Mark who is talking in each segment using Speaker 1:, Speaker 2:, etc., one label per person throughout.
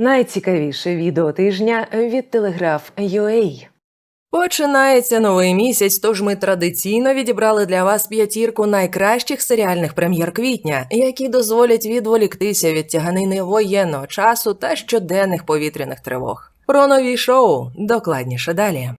Speaker 1: Найцікавіше відео тижня від Телеграф UA.
Speaker 2: Починається новий місяць, тож ми традиційно відібрали для вас п'ятірку найкращих серіальних прем'єр квітня, які дозволять відволіктися від тяганини воєнного часу та щоденних повітряних тривог. Про нові шоу докладніше далі.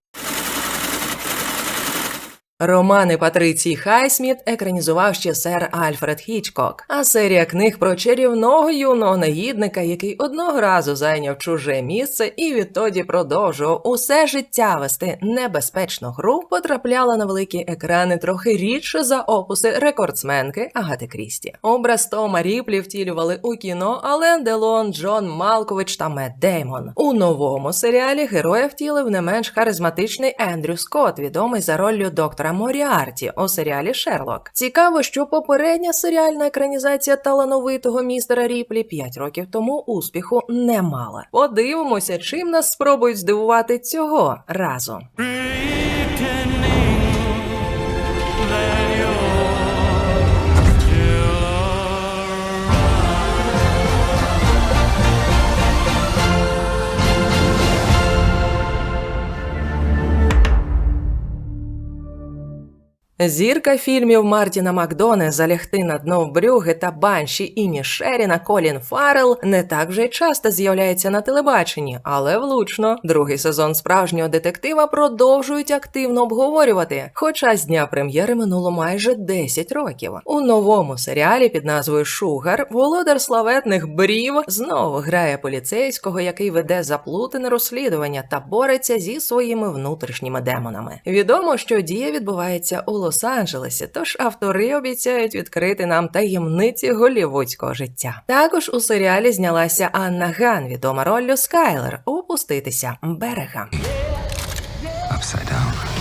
Speaker 2: Романи Патриції Хайсміт екранізував ще сер Альфред Хічкок, а серія книг про чарівного юного негідника, який одного разу зайняв чуже місце і відтоді продовжував усе життя вести небезпечну гру, потрапляла на великі екрани трохи рідше за опуси рекордсменки Агати Крісті. Образ Тома Ріплі втілювали у кіно Ален Делон, Джон Малкович та Мет Деймон. У новому серіалі героя втілив не менш харизматичний Ендрю Скотт, відомий за роллю доктора Моріарті у серіалі Шерлок. Цікаво, що попередня серіальна екранізація талановитого містера Ріплі 5 років тому успіху не мала. Подивимося, чим нас спробують здивувати цього разу. Зірка фільмів Мартіна Макдоне залягти на дно Брюги та банші Іні Шеріна Колін Фаррелл не так вже й часто з'являється на телебаченні, але влучно. Другий сезон справжнього детектива продовжують активно обговорювати. Хоча з дня прем'єри минуло майже 10 років. У новому серіалі під назвою Шугар володар славетних брів знову грає поліцейського, який веде заплутане розслідування та бореться зі своїми внутрішніми демонами. Відомо, що дія відбувається у Лос-Анджелесі, тож автори обіцяють відкрити нам таємниці голівудського життя. Також у серіалі знялася Анна Ган, відома роллю Скайлер, опуститися берега.
Speaker 3: upside down.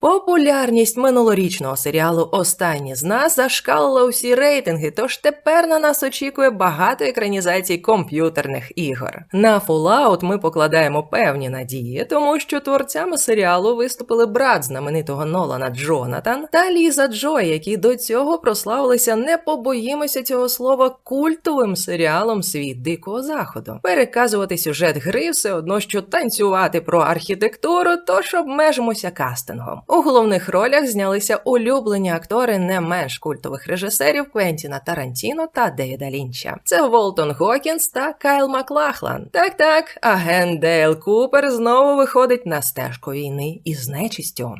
Speaker 2: Популярність минулорічного серіалу Останні з нас зашкалила усі рейтинги, тож тепер на нас очікує багато екранізацій комп'ютерних ігор. На Fallout ми покладаємо певні надії, тому що творцями серіалу виступили брат знаменитого Нолана Джонатан та Ліза Джой, які до цього прославилися не побоїмося цього слова культовим серіалом Світ Дикого Заходу. Переказувати сюжет гри все одно, що танцювати про архітектуру, тож обмежимося кастингом. У головних ролях знялися улюблені актори не менш культових режисерів Квентіна Тарантіно та Девіда Лінча. Це Волтон Гокінс та Кайл Маклахлан. Так, так, агент Дейл Купер знову виходить на стежку війни із нечистю.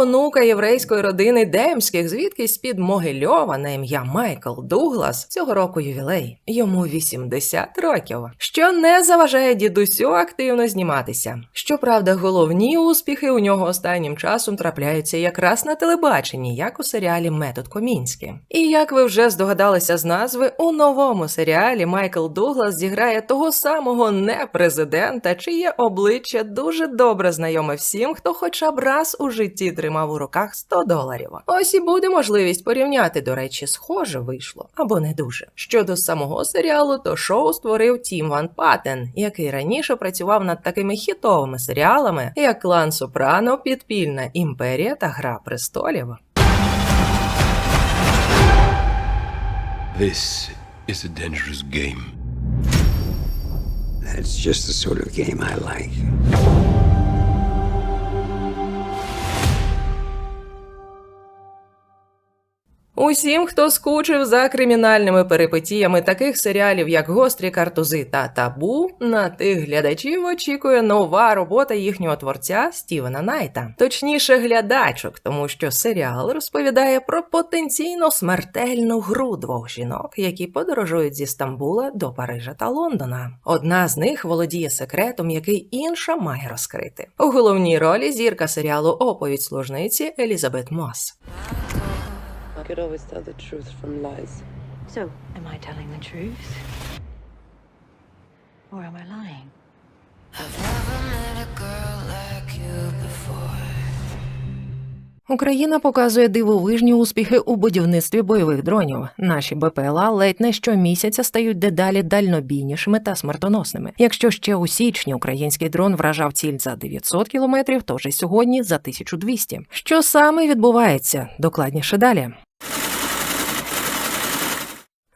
Speaker 2: У праонука єврейської родини Демських, звідки з-під Могильова на ім'я Майкл Дуглас, цього року ювілей, йому 80 років, що не заважає дідусю активно зніматися. Щоправда, головні успіхи у нього останнім часом трапляються якраз на телебаченні, як у серіалі Метод Комінський. І як ви вже здогадалися з назви, у новому серіалі Майкл Дуглас зіграє того самого не президента, чиє обличчя дуже добре знайоме всім, хто хоча б раз у житті тримав у руках 100 доларів. Ось і буде можливість порівняти, до речі, схоже вийшло або не дуже. Щодо самого серіалу, то шоу створив Тім Ван Патен, який раніше працював над такими хітовими серіалами, як Клан Сопрано, Підпільна імперія та Гра престолів.
Speaker 4: This is a dangerous game.
Speaker 3: That's just the sort of game I like.
Speaker 2: Усім, хто скучив за кримінальними перипетіями таких серіалів, як Гострі картузи та Табу, на тих глядачів очікує нова робота їхнього творця Стівена Найта, точніше, глядачок, тому що серіал розповідає про потенційно смертельну гру двох жінок, які подорожують зі Стамбула до Парижа та Лондона. Одна з них володіє секретом, який інша має розкрити. У головній ролі зірка серіалу Оповідь служниці Елізабет Мос.
Speaker 5: I could always tell the truth from lies.
Speaker 6: So, am I telling the truth? Or am I lying?
Speaker 2: Україна показує дивовижні успіхи у будівництві бойових дронів. Наші БПЛА ледь не щомісяця стають дедалі дальнобійнішими та смертоносними. Якщо ще у січні український дрон вражав ціль за 900 кілометрів, то вже сьогодні за 1200. Що саме відбувається? Докладніше далі.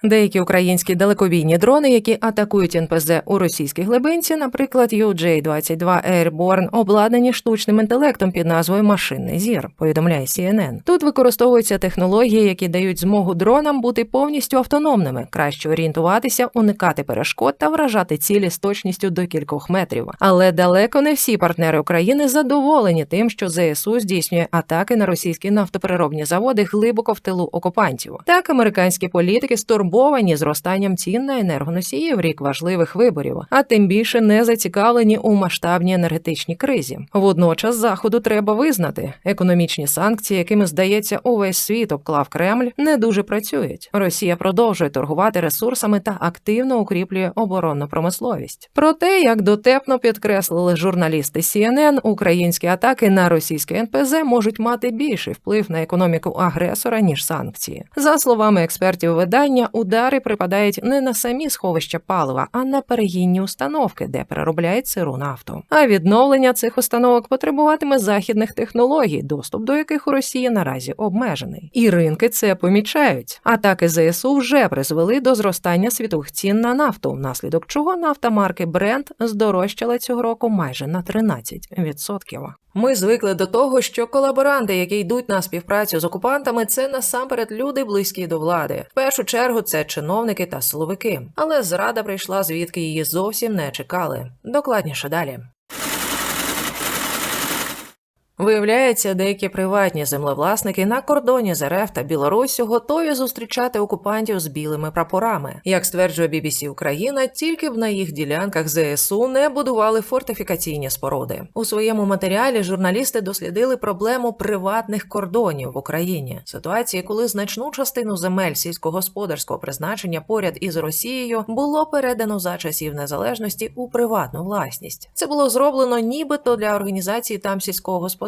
Speaker 2: Деякі українські далекобійні дрони, які атакують НПЗ у російській глибинці, наприклад, UJ-22 Airborne, обладнані штучним інтелектом під назвою Машинний зір, повідомляє CNN. Тут використовуються технології, які дають змогу дронам бути повністю автономними, краще орієнтуватися, уникати перешкод та вражати цілі з точністю до кількох метрів. Але далеко не всі партнери України задоволені тим, що ЗСУ здійснює атаки на російські нафтопереробні заводи глибоко в тилу окупантів. Так, американські політики стурбовані зростанням цін на енергоносії в рік важливих виборів, а тим більше не зацікавлені у масштабній енергетичній кризі. Водночас заходу треба визнати, економічні санкції, якими здається увесь світ обклав Кремль, не дуже працюють. Росія продовжує торгувати ресурсами та активно укріплює оборонну промисловість. Проте, як дотепно підкреслили журналісти CNN, українські атаки на російське НПЗ можуть мати більший вплив на економіку агресора ніж санкції. За словами експертів видання, удари припадають не на самі сховища палива, а на перегінні установки, де переробляють сиру нафту. А відновлення цих установок потребуватиме західних технологій, доступ до яких у Росії наразі обмежений. І ринки це помічають. Атаки ЗСУ вже призвели до зростання світових цін на нафту, внаслідок чого нафта марки Brent здорожчала цього року майже на 13%. Ми звикли до того, що колаборанти, які йдуть на співпрацю з окупантами, це насамперед люди близькі до влади. В першу чергу це чиновники та силовики. Але зрада прийшла звідки її зовсім не чекали. Докладніше далі. Виявляється, деякі приватні землевласники на кордоні з РФ та Білоруссю готові зустрічати окупантів з білими прапорами. Як стверджує BBC Україна, тільки б на їх ділянках ЗСУ не будували фортифікаційні споруди. У своєму матеріалі журналісти дослідили проблему приватних кордонів в Україні. Ситуації, коли значну частину земель сільськогосподарського призначення поряд із Росією було передано за часів незалежності у приватну власність. Це було зроблено нібито для організації там сільського господарства.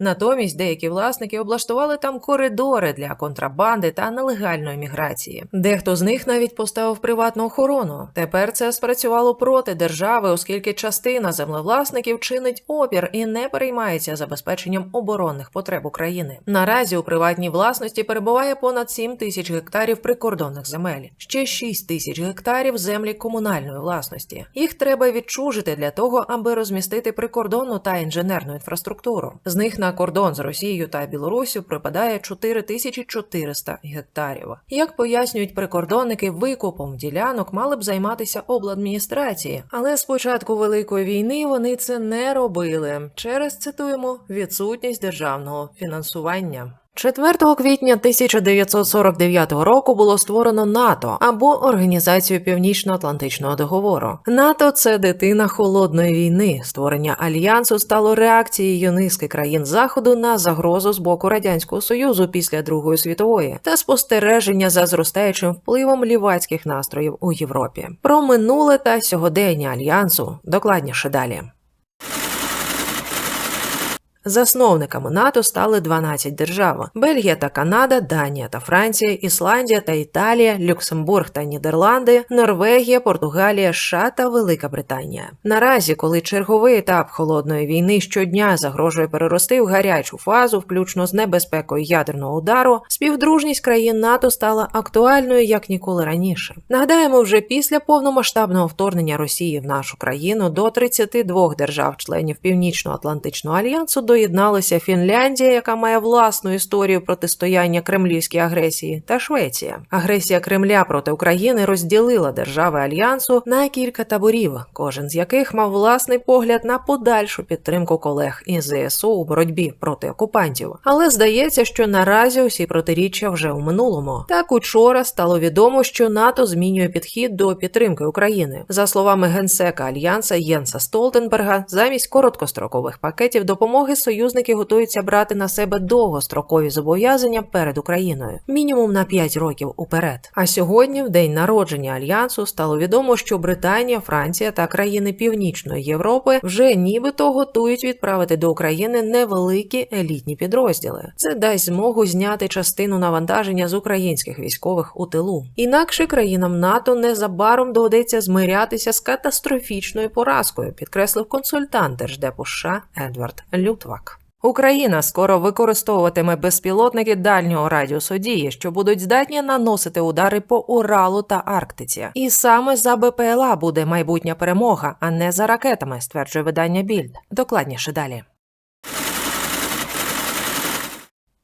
Speaker 2: Натомість деякі власники облаштували там коридори для контрабанди та нелегальної міграції. Дехто з них навіть поставив приватну охорону. Тепер це спрацювало проти держави, оскільки частина землевласників чинить опір і не переймається забезпеченням оборонних потреб України. Наразі у приватній власності перебуває понад 7 тисяч гектарів прикордонних земель, ще 6 тисяч гектарів землі комунальної власності. Їх треба відчужити для того, аби розмістити прикордонну та інженерну інфраструктуру. З них на кордон з Росією та Білорусію припадає 4400 гектарів. Як пояснюють прикордонники, викупом ділянок мали б займатися обладміністрації, але з початку великої війни вони це не робили через цитуємо відсутність державного фінансування. 4 квітня 1949 року було створено НАТО або Організацію Північно-Атлантичного договору. НАТО це дитина холодної війни. Створення альянсу стало реакцією низки країн заходу на загрозу з боку радянського союзу після Другої світової та спостереження за зростаючим впливом лівацьких настроїв у Європі. Про минуле та сьогодення альянсу докладніше далі. Засновниками НАТО стали 12 держав: Бельгія та Канада, Данія та Франція, Ісландія та Італія, Люксембург та Нідерланди, Норвегія, Португалія, США та Велика Британія. Наразі, коли черговий етап холодної війни щодня загрожує перерости в гарячу фазу, включно з небезпекою ядерного удару, співдружність країн НАТО стала актуальною як ніколи раніше. Нагадаємо, вже після повномасштабного вторгнення Росії в нашу країну до 32 держав-членів Північно-Атлантичного альянсу доєдналися Фінляндія, яка має власну історію протистояння кремлівській агресії, та Швеція. Агресія Кремля проти України розділила держави альянсу на кілька таборів, кожен з яких мав власний погляд на подальшу підтримку колег із ЗСУ у боротьбі проти окупантів. Але здається, що наразі усі протиріччя вже у минулому. Так учора стало відомо, що НАТО змінює підхід до підтримки України. За словами генсека альянса Єнса Столтенберга, замість короткострокових пакетів допомоги союзники готуються брати на себе довгострокові зобов'язання перед Україною, мінімум на 5 років уперед. А сьогодні, в день народження альянсу, стало відомо, що Британія, Франція та країни Північної Європи вже нібито готують відправити до України невеликі елітні підрозділи. Це дасть змогу зняти частину навантаження з українських військових у тилу. Інакше країнам НАТО незабаром доведеться змирятися з катастрофічною поразкою, підкреслив консультант Держдепу США Едвард Лютвак. Україна скоро використовуватиме безпілотники дальнього радіусу дії, що будуть здатні наносити удари по Уралу та Арктиці. І саме за БПЛА буде майбутня перемога, а не за ракетами, стверджує видання Більд. Докладніше далі.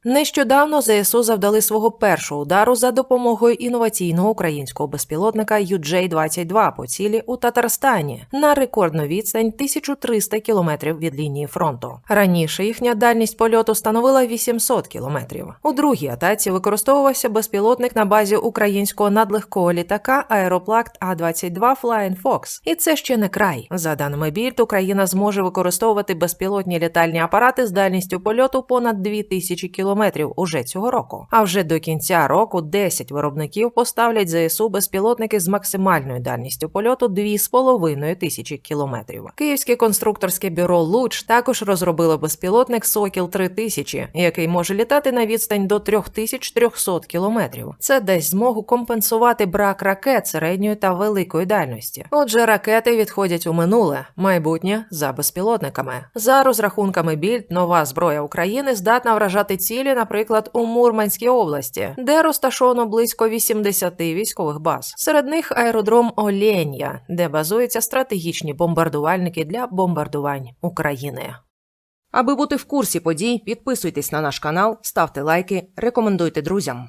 Speaker 2: Нещодавно ЗСУ завдали свого першого удару за допомогою інноваційного українського безпілотника UJ-22 по цілі у Татарстані на рекордну відстань 1300 кілометрів від лінії фронту. Раніше їхня дальність польоту становила 800 кілометрів. У другій атаці використовувався безпілотник на базі українського надлегкого літака Аероплакт А-22 Flying Fox. І це ще не край. За даними Більд, Україна зможе використовувати безпілотні літальні апарати з дальністю польоту понад 2000 кілометрів уже цього року. А вже до кінця року 10 виробників поставлять ЗСУ безпілотники з максимальною дальністю польоту 2,5 тисячі кілометрів. Київське конструкторське бюро Луч також розробило безпілотник Сокіл 3000, який може літати на відстань до 3300 кілометрів. Це дасть змогу компенсувати брак ракет середньої та великої дальності. Отже, ракети відходять у минуле, майбутнє за безпілотниками. За розрахунками Більд, нова зброя України здатна вражати цілі, наприклад, у Мурманській області, де розташовано близько 80 військових баз. Серед них аеродром Оленя, де базуються стратегічні бомбардувальники для бомбардувань України. Аби бути в курсі подій, підписуйтесь на наш канал, ставте лайки, рекомендуйте друзям.